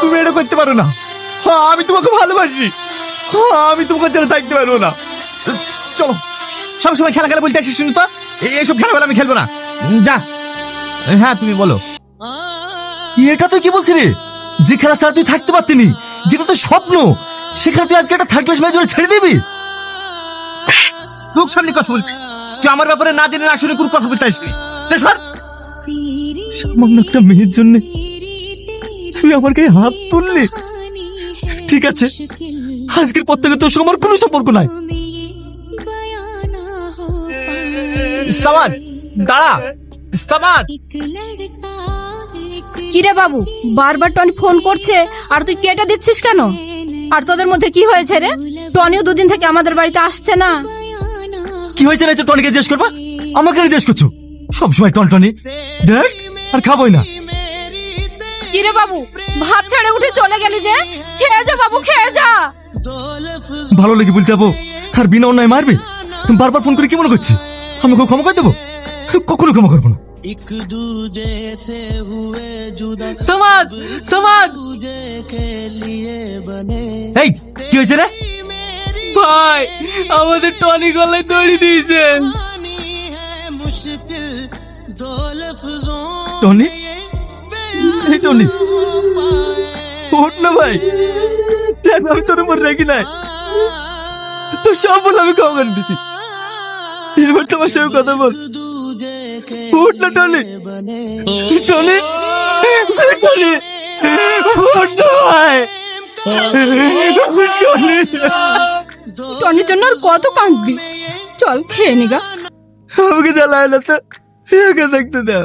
তুমি এটা করতে পারো না। হ্যাঁ, আমি তোমাকে ভালোবাসি। হ্যাঁ, আমি তোমাকে ছেড়ে থাকতে পারব না। চলো সবসময় খেলা খেলা বলতে আসিস তো। এইসব আমি খেলব না। যা। হ্যাঁ তুমি বলো। এটা তুই কি বলছিস রে যে খেলা ছাড়া তুই থাকতে পারতিনি যেটা তোর স্বপ্ন সেখানে তুই আজকে একটা থার্ড ক্লাস ম্যাচ ছেড়ে দিবি? লোক সামনে কথা বলবি। তুই আমার ব্যাপারে না জেনে না শুনে কথা বলতে আসবি। তা সর। সামান্য একটা মেয়ের জন্য তুই আমার গায়ে হাত তুললি? ঠিক আছে আজকের পর থেকে তোর সঙ্গে কোনো সম্পর্ক নাই। সামাদ দাঁড়া। সামাদ। কিরে বাবু বারবার টনি ফোন করছে আর তুই কেটে দিচ্ছিস কেন? আর তোদের মধ্যে কি হয়েছে রে? টনিও দুদিন থেকে আমাদের বাড়িতে আসছে না। কি হয়েছে না টনিকে জিজ্ঞেস করবা? আমাকে জিজ্ঞেস করছ? সবসময় টন টনি দেখ আর খাবই না। কিরে বাবু ভাত ছেড়ে উঠে চলে গেলি যে? খেয়ে যা বাবু খেয়ে যা। ভালো লাগে বলতে যাব আর বিনা অন্যায় মারবে? বারবার ফোন করে কি মনে করছি? আমি কেউ ক্ষমা করে দেবো? কখনো ক্ষমা করব না। সমাজ সমাজ এই কি হয়েছে রে? ভাই আমাদের টনি গলায় দড়ি দিয়েছেন। টনি? এই টনি। না ভাই। দেখ আমি তোর উপর রাখি নাই। তোর সব বলে আমি কাউ করে দিছি। তোমার কথা বল। ওঠ না টনি। টনি। টনি। না ভাই। টনির জন্য আর কত কাঁদবি। চল খেয়ে নিগা আমাকে জ্বালায় না তো। একা থাকতে দাও।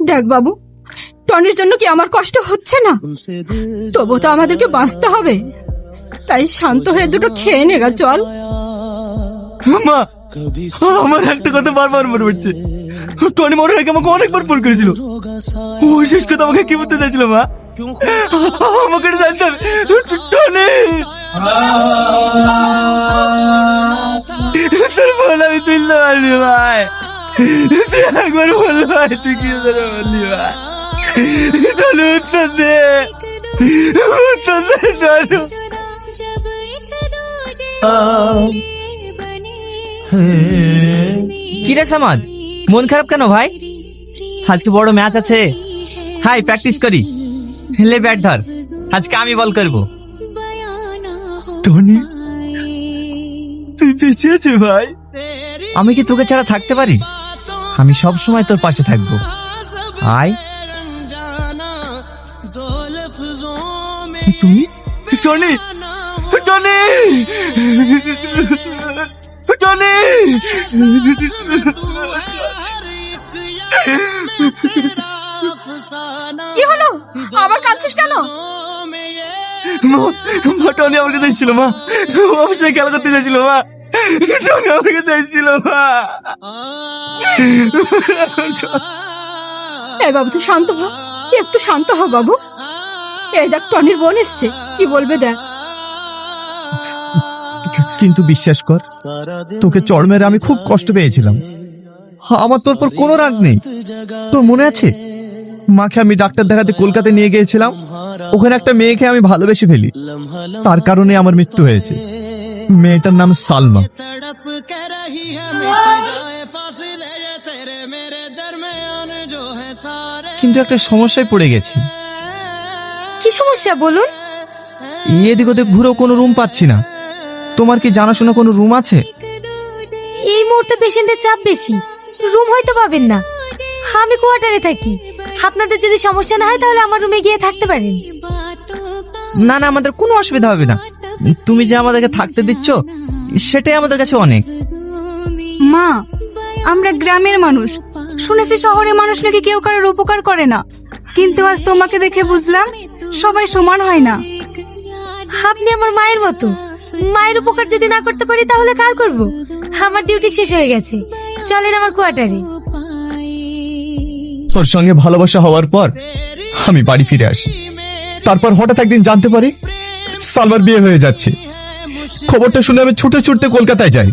দেখ বাবু টনির জন্য কি আমার কষ্ট হচ্ছে না? তবু তো আমাদেরকে বাঁচতে হবে। তাই শান্ত হয়ে দুটো খেয়ে নেগা চল। মা আমার একটা কথা বারবার মনে পড়ছে। টনি মনে রেখে আমাকে অনেকবার ফোন করেছিল। ও শেষ কথা আমাকে কি বলতে চাইছিল মা? আমাকে জানতে হবে। টনি! ফোন আমি তুলতে পারলি ভাই। তুই একবার বল ভাই তুই কি করে বললি ভাই? টনি উত্তর দে। উত্তর দে টনি কিরে সামাদ? মন খারাপ কেন ভাই? আজকে বড় ম্যাচ আছে। হাই প্র্যাকটিস করি। লে ব্যাট ধর। আজকে আমি বল করব। টনি বেঁচে ভাই। আমি কি তোকে ছাড়া থাকতে পারি? আমি সব সময় তোর পাশে থাকব। আয়। তুমি? টনি? টনি? টনি? কি হলো? আবার কাঁদছিস কেন? মা মা টনি আমার কাছে এসেছিল মা। ও আমার সঙ্গে খেলা করতে চাইছিল মা। টনি মা। বাবু তুই শান্ত হ। একটু শান্ত হ বাবু। এই দেখ টনির বোন এসছে। কি বলবে দেখ। কিন্তু বিশ্বাস কর তোকে চড় মেরে আমি খুব কষ্ট পেয়েছিলাম। আমার তোর পর কোনো রাগ নেই। তোর মনে আছে? মাকে আমি ডাক্তার দেখাতে কলকাতায় নিয়ে গিয়েছিলাম। ওখানে একটা মেয়েকে আমি ভালোবেসে ফেলি। তার কারণে আমার মৃত্যু হয়েছে। মেয়েটার নাম সালমা। কিন্তু একটা সমস্যায় পড়ে গেছি। কি সমস্যা বলুন? এদিক ওদিক ঘুরেও কোনো রুম পাচ্ছি না। তোমার কি জানাশোনা কোনো রুম আছে? এই মুহূর্তে পেশেন্টের চাপ বেশি। রুম হয়তো পাবেন না। আমি কোয়ার্টারে থাকি। আপনাদের যদি সমস্যা না হয় তাহলে আমার রুমে গিয়ে থাকতে পারেন। না না আমাদের কোনো অসুবিধা হবে না। তুমি যে আমাদেরকে থাকতে দিচ্ছ সেটাই আমাদের কাছে অনেক। মা আমরা গ্রামের মানুষ। শুনেছি শহরের মানুষ নাকি কেউ কারোর উপকার করে না। কিন্তু আজ তোমাকে দেখে বুঝলাম সবাই সমান হয় না। আপনি আমার মায়ের মতো। মায়ের উপকার যদি না করতে পারি তাহলে কার করব? আমার ডিউটি শেষ হয়ে গেছে। চলেন আমার কোয়ার্টারে। তোর সঙ্গে ভালোবাসা হওয়ার পর আমি বাড়ি ফিরে আসি। তারপর হঠাৎ একদিন জানতে পারি সালমার বিয়ে হয়ে যাচ্ছে। খবরটা শুনে আমি ছুটে ছুটতে কলকাতায় যাই।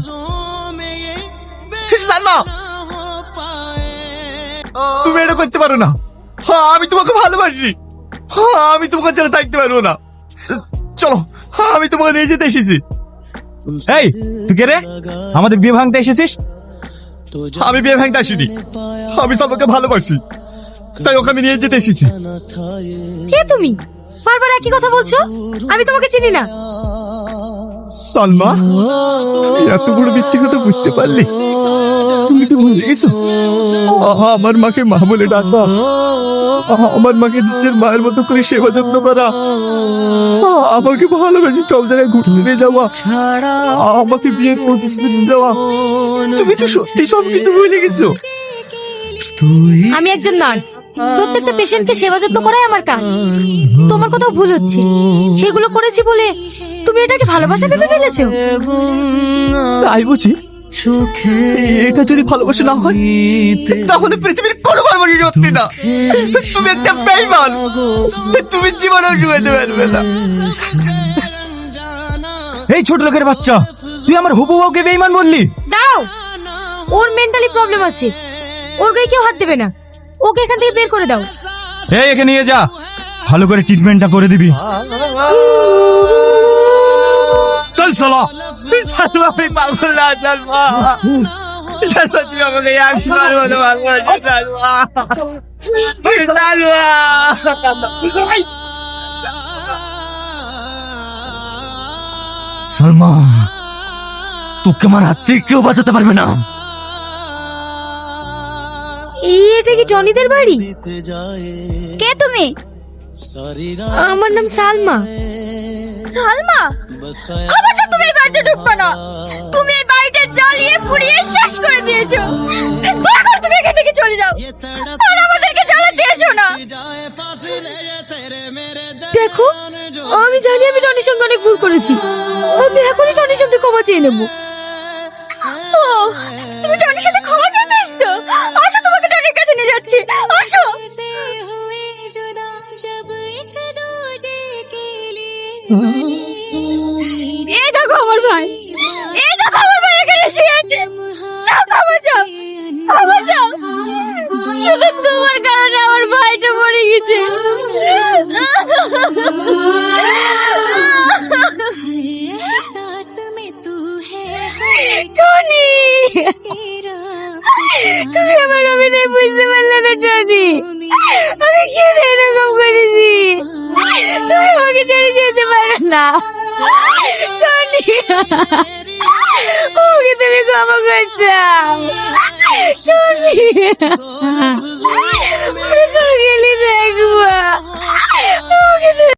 তুমি এটা করতে পারো না। হ্যাঁ আমি তোমাকে ভালোবাসি। হ্যাঁ আমি তোমাকে ছাড়া থাকতে পারব না। চলো হ্যাঁ আমি তোমাকে নিয়ে যেতে এসেছি। এই তুই কে রে? আমাদের বিয়ে ভাঙতে এসেছিস? আমি বিয়ে ভাঙতে আসিনি। আমি সবাইকে ভালোবাসি। তাই ওকে আমি নিয়ে যেতে এসেছি। কে তুমি? বারবার একই কথা বলছো? আমি তোমাকে চিনি না। সালমা, এত বড় মিথ্যে কথা বুঝতে পারলি। তুমি তো ভুলে গেছো? আমার মাকে মা বলে ডাকা আমার মাকে নিজের মায়ের মতো করে সেবা যত্ন করা। আমাকে ভালোবেসে, সব জায়গায় ঘুরতে নিয়ে যাওয়া। আমাকে বিয়ের প্রতিশ্রুতি দেওয়া। তুমি তো সত্যি সব কিছু ভুলে গেছো? আমি একজন নার্স। প্রত্যেকটা পেশেন্টকে সেবা যত্ন করাই আমার কাজ। তোমার কোথাও ভুল হচ্ছে। এগুলো করেছি বলে তুমি এটাকে ভালোবাসা ভেবে ফেলেছো? তাই বুঝি? এটা যদি ভালোবাসা না হয় তাহলে পৃথিবীর কোনো ভালোবাসা সত্যি না। তুমি একটা বেইমান। তুমি জীবনেও শুয়েতে পারবে না। এই ছোট লোকের বাচ্চা তুই আমার হুবু বউকে বেইমান বললি? দাঁড়াও। ওর মেন্টালি প্রবলেম আছে। ওর গায়ে কেউ হাত দেবে না। ওকে এখান থেকে বের করে দাও। এই একে নিয়ে যা। ভালো করে ট্রিটমেন্টটা করে দিবি। চল চলো। পাগল না তুমি আমাকে সালমা সালমা তোকে আমার হাত থেকে কেউ বাঁচাতে পারবে না। এটা কি টনিদের বাড়ি? কে তুমি? আমার নাম সালমা। সালমা? খবরটা তুমি এই বাড়িতে ঢুকবে না। তুমি এই বাড়িটা জ্বালিয়ে, পুড়িয়ে শেষ করে দিয়েছ। দয়া তুমি এখান থেকে চলে যাও। আর আমাদেরকে জ্বালাতে এসো না। দেখো, আমি জানি আমি টনির সঙ্গে অনেক ভুল করেছি। আমি এখনই টনির সঙ্গে ক্ষমা চেয়ে নেব। ও, তুমি টনির সাথে ক্ষমা চাইতে এসছো? আসো তোমাকে কাছে নিয়ে যাচ্ছি। আসো। এই দেখো আমার ভাই। এই দেখো আমার ভাই এখানে শুয়ে আছে। যাও ক্ষমা চাও ক্ষমা চাও শুধু তোমার কারণে আমার ভাইটা মরে গেছে। আমাকে ছেড়ে যেতে পারে না। সোনিয়া ওকে তুমি ক্ষমা করে দাও। সোনিয়া ওকে দেখবা